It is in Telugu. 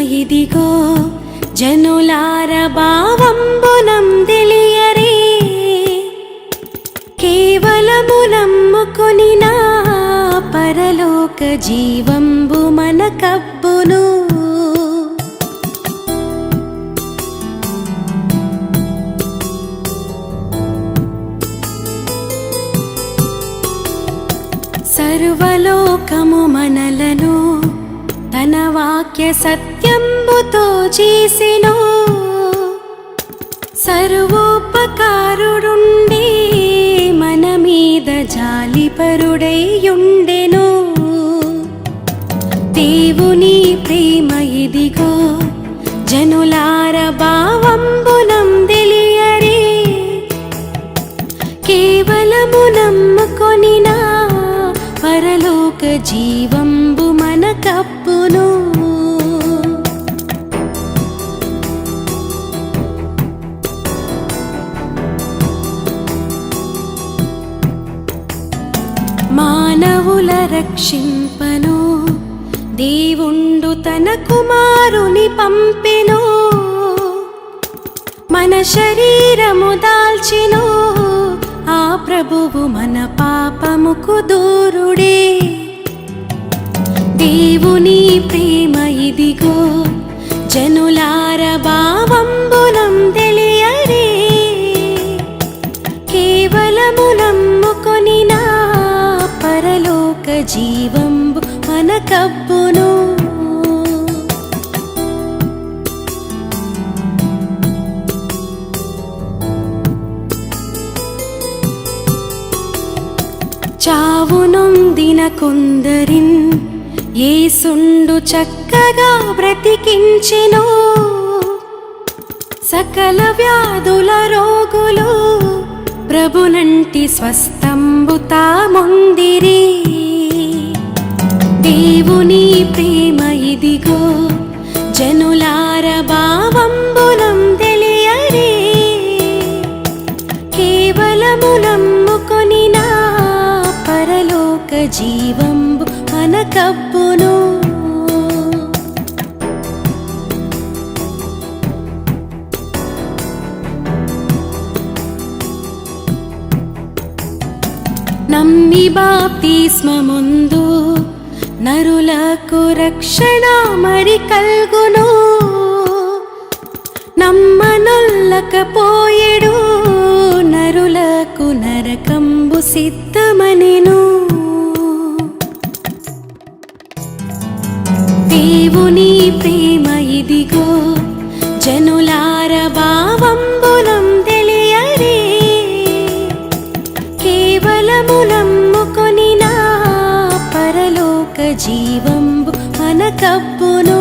ఇదిగో జనులార భావంబునం తెలియరే. కేవలము నమ్ముకొని నా పరలోక జీవంబు మన కబ్బును. సర్వలోకము మనలను వాక్య సత్యంబుతో చేసెను. సర్వోపకారుడుండి మన మీద జాలిపరుడైయుండెను. దేవుని ప్రేమ ఇదిగో జనులార భావంబునం తెలియరే. కేవలము నమ్ముకొనినా పరలోక జీవంబు మన కప్పును మానవుల రక్షింపను. దేవుండు తన కుమారుని పంపెను. మన శరీరము దాల్చెను. ఆ ప్రభువు మన పాపముకు దూరుడే. దేవుని జీవంబు మన కబ్బును చావునొందిన కొందరిన్ ఏసుండు చక్కగా బ్రతికించెను. సకల వ్యాధుల రోగులు ప్రభునంటి స్వస్తంబుతా ముందిరి. దేవుని ప్రేమ ఇదిగో జనులార భావంబులం తెలియరే. కేవలము నమ్ముకొని నా పరలోక జీవంబు మన కబ్బును నమ్మి బాప్తిస్మముందు నరులకు రక్షణ మరి కల్గును. నమ్మనొల్లకపోయెడు నరులకు నరకంబు సిద్ధమనిను. దేవుని ప్రేమ ఇదిగో జనులార భావంబులం తెలియరే. కేవలమున జీవంబు మన కబ్బును